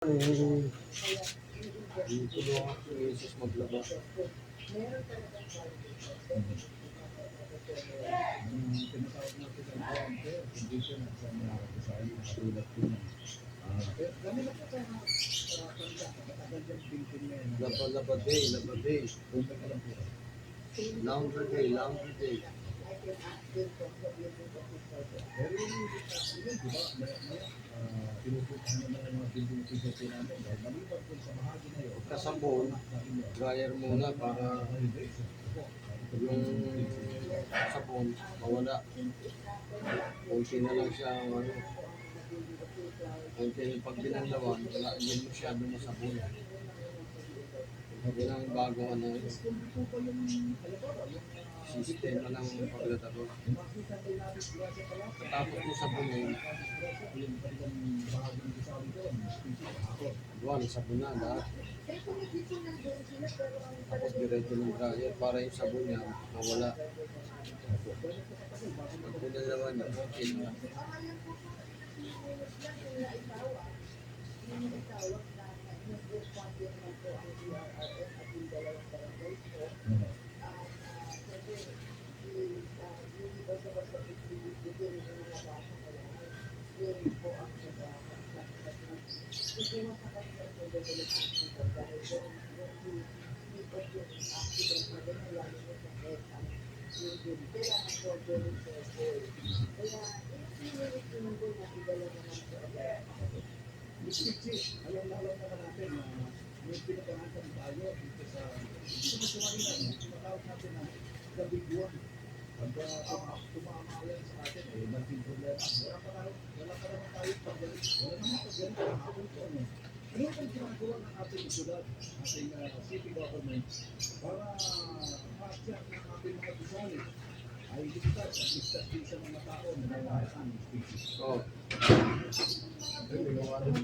Eh, Tulungan ko yung Jesus maglaba. Tinatawag natin ang tulad ng ah, pero kami na po sa kapatagal yung building na. Laba, laba day, laba day. Laundry day, laundry day. Pero yun, di ba, pinupuntahan naman ng mga building po namin dahil sa bahagi na yun. Kasabon, dryer muna para yung sabon mawala. Kunti na lang siya ang ano. Yung pag binanlawan, wala hindi masyado masabon. Yun ang bago ano yun. System na Tapos mo sabunin, Buwan, sabon na lahat. Tapos diretso ng dryer para yung sabon niya mawala. Pag pinalawan niya, okay na. Biscuit, alam na alam naman natin na may pinapangatan tayo dito sa dito sa Manila, no? tinatawag natin na kabiguan. Pagka tuma- tumama yan sa atin, eh, malaking problema. Wala pa tayo, wala pa naman tayo paggalit. Wala naman paggalit ang ito, ano. Ang ginagawa ng ating usulat, ating uh, city government, para ma-check ng ating mga gusali ay ligtas at ligtas din sa mga tao na nalalaan ng species. So, ay, ginawa rin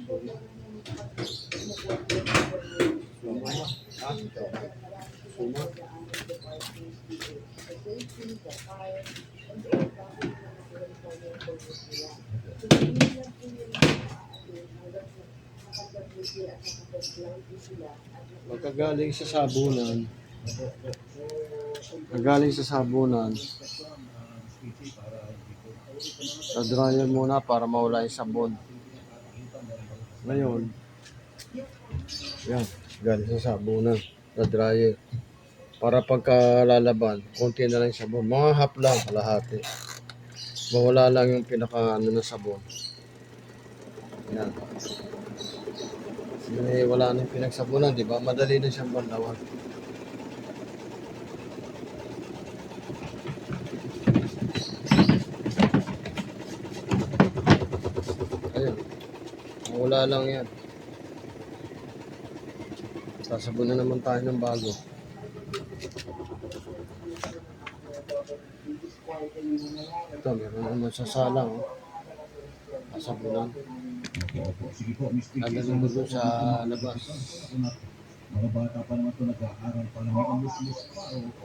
Magkagaling sa sabunan. Kagaling sa sabunan. Sa dryer muna para mawala yung sabon. Ngayon, yan, galing sa sabunan, sa dryer. Para pagkalalaban, konti na lang yung sabon. Mga half lang, kalahati. Mawala lang yung pinaka ano ng sabon. Yan. Eh, wala na yung pinagsabunan, di ba? Madali na siyang banlawan. Ayun. Wala lang yan. Sasabon na naman tayo ng bago. Ito, meron naman sa salang. Oh. Opo, Pinky. Dadalhin ko doon sa labas. Mga bata pa naman ito nag-aaral pa naman ang musmus pa. Opo.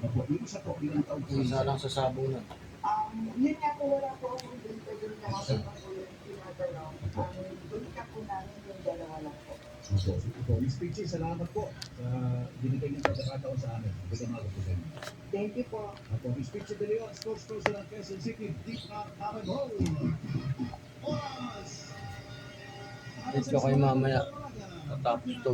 Opo, yung isa po, ilang taon po Isa lang sa sabunan. Um, yun nga po, wala po akong dito dun na kasi po yung tinatanaw. Ang dito po namin yung dalawa lang po. Opo, sige po. Miss Pinky, salamat po sa binigay niyong pagkakataon sa amin. Magandang po sa inyo. Thank you po. Opo, Miss Pinky De Leon, spokesperson ng Quezon City, Deep Arab Hall. Oras! Dito kayo mamaya. Tatapos to.